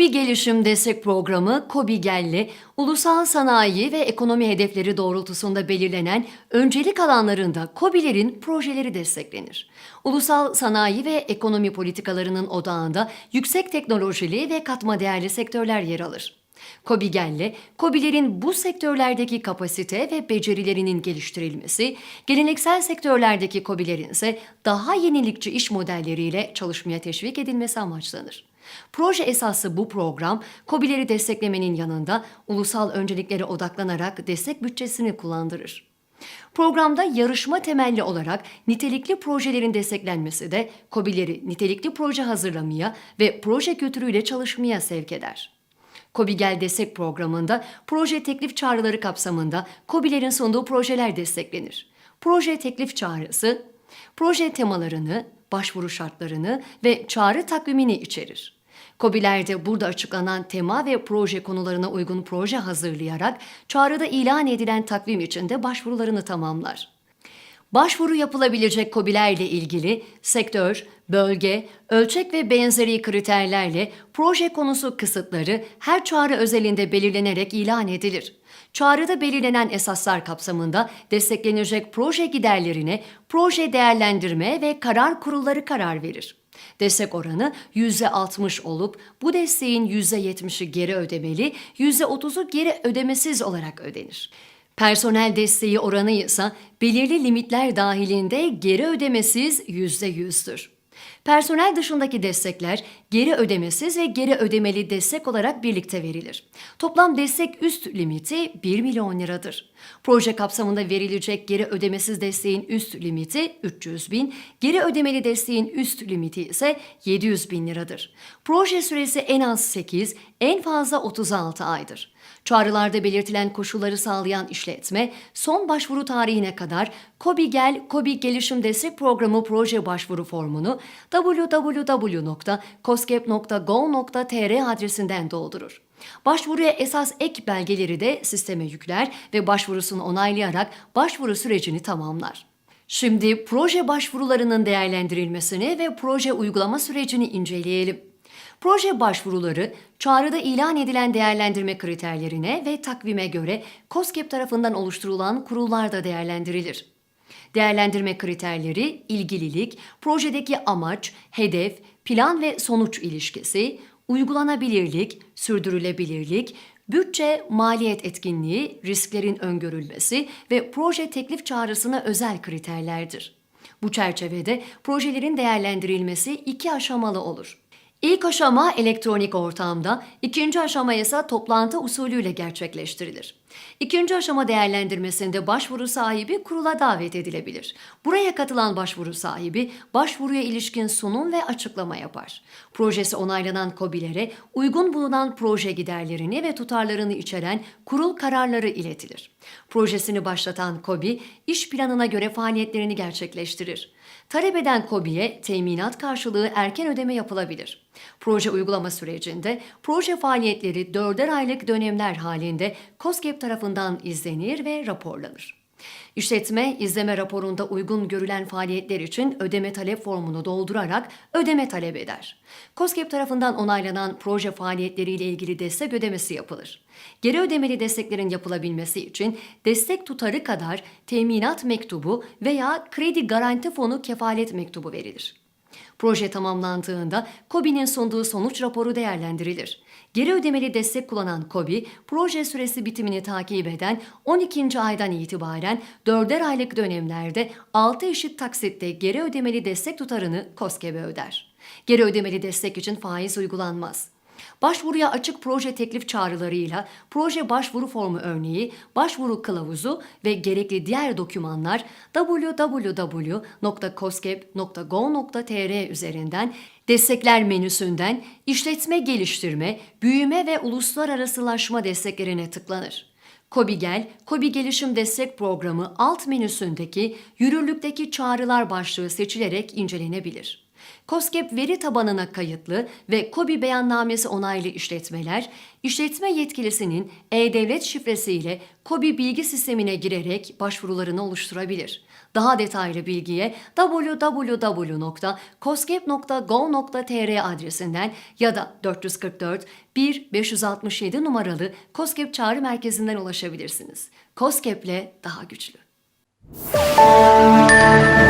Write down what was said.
KOBİ Gelişim Destek Programı KOBİ GEL'le ulusal sanayi ve ekonomi hedefleri doğrultusunda belirlenen öncelik alanlarında KOBİ'lerin projeleri desteklenir. Ulusal sanayi ve ekonomi politikalarının odağında yüksek teknolojili ve katma değerli sektörler yer alır. KOBİ GEL'le KOBİ'lerin bu sektörlerdeki kapasite ve becerilerinin geliştirilmesi, geleneksel sektörlerdeki KOBİ'lerin ise daha yenilikçi iş modelleriyle çalışmaya teşvik edilmesi amaçlanır. Proje esaslı bu program, KOBİ'leri desteklemenin yanında ulusal önceliklere odaklanarak destek bütçesini kullandırır. Programda yarışma temelli olarak nitelikli projelerin desteklenmesi de KOBİ'leri nitelikli proje hazırlamaya ve proje kültürüyle çalışmaya sevk eder. KOBİ Gel Destek Programı'nda proje teklif çağrıları kapsamında KOBİ'lerin sunduğu projeler desteklenir. Proje teklif çağrısı, proje temalarını, başvuru şartlarını ve çağrı takvimini içerir. KOBİ'ler de burada açıklanan tema ve proje konularına uygun proje hazırlayarak çağrıda ilan edilen takvim içinde başvurularını tamamlar. Başvuru yapılabilecek KOBİ'lerle ilgili sektör, bölge, ölçek ve benzeri kriterlerle proje konusu kısıtları her çağrı özelinde belirlenerek ilan edilir. Çağrıda belirlenen esaslar kapsamında desteklenecek proje giderlerine proje değerlendirme ve karar kurulları karar verir. Destek oranı %60 olup bu desteğin %70'i geri ödemeli, %30'u geri ödemesiz olarak ödenir. Personel desteği oranı ise belirli limitler dahilinde geri ödemesiz %100'dür. Personel dışındaki destekler geri ödemesiz ve geri ödemeli destek olarak birlikte verilir. Toplam destek üst limiti 1 milyon liradır. Proje kapsamında verilecek geri ödemesiz desteğin üst limiti 300 bin, geri ödemeli desteğin üst limiti ise 700 bin liradır. Proje süresi en az 8, en fazla 36 aydır. Çağrılarda belirtilen koşulları sağlayan işletme son başvuru tarihine kadar KOBİ Gel KOBİ Gelişim Destek Programı proje başvuru formunu www.koskep.go.tr adresinden doldurur. Başvuruya esas ek belgeleri de sisteme yükler ve başvurusunu onaylayarak başvuru sürecini tamamlar. Şimdi proje başvurularının değerlendirilmesini ve proje uygulama sürecini inceleyelim. Proje başvuruları çağrıda ilan edilen değerlendirme kriterlerine ve takvime göre KOSGEB tarafından oluşturulan kurullarda değerlendirilir. Değerlendirme kriterleri ilgililik, projedeki amaç, hedef, plan ve sonuç ilişkisi, uygulanabilirlik, sürdürülebilirlik, bütçe, maliyet etkinliği, risklerin öngörülmesi ve proje teklif çağrısına özel kriterlerdir. Bu çerçevede projelerin değerlendirilmesi iki aşamalı olur. İlk aşama elektronik ortamda, ikinci aşama ise toplantı usulüyle gerçekleştirilir. İkinci aşama değerlendirmesinde başvuru sahibi kurula davet edilebilir. Buraya katılan başvuru sahibi başvuruya ilişkin sunum ve açıklama yapar. Projesi onaylanan KOBİ'lere uygun bulunan proje giderlerini ve tutarlarını içeren kurul kararları iletilir. Projesini başlatan KOBİ iş planına göre faaliyetlerini gerçekleştirir. Talep eden KOBİ'ye teminat karşılığı erken ödeme yapılabilir. Proje uygulama sürecinde proje faaliyetleri dörder aylık dönemler halinde KOSGEB tarafından izlenir ve raporlanır. İşletme, izleme raporunda uygun görülen faaliyetler için ödeme talep formunu doldurarak ödeme talep eder. KOSGEB tarafından onaylanan proje faaliyetleriyle ilgili destek ödemesi yapılır. Geri ödemeli desteklerin yapılabilmesi için destek tutarı kadar teminat mektubu veya kredi garanti fonu kefalet mektubu verilir. Proje tamamlandığında KOBİ'nin sunduğu sonuç raporu değerlendirilir. Geri ödemeli destek kullanan KOBİ, proje süresi bitimini takip eden 12. aydan itibaren 4'er aylık dönemlerde 6 eşit taksitte geri ödemeli destek tutarını KOSGEB'e öder. Geri ödemeli destek için faiz uygulanmaz. Başvuruya açık proje teklif çağrılarıyla proje başvuru formu örneği, başvuru kılavuzu ve gerekli diğer dokümanlar www.koskep.go.tr üzerinden destekler menüsünden işletme geliştirme, büyüme ve uluslararasılaşma desteklerine tıklanır. KOBİGEL, KOBİ Gelişim Destek Programı alt menüsündeki yürürlükteki çağrılar başlığı seçilerek incelenebilir. COSGAP veri tabanına kayıtlı ve COBI beyannamesi onaylı işletmeler, işletme yetkilisinin e-devlet şifresiyle COBI bilgi sistemine girerek başvurularını oluşturabilir. Daha detaylı bilgiye www.cosgap.go.tr adresinden ya da 444 1 567 numaralı COSGAP çağrı merkezinden ulaşabilirsiniz. COSGAP daha güçlü. Müzik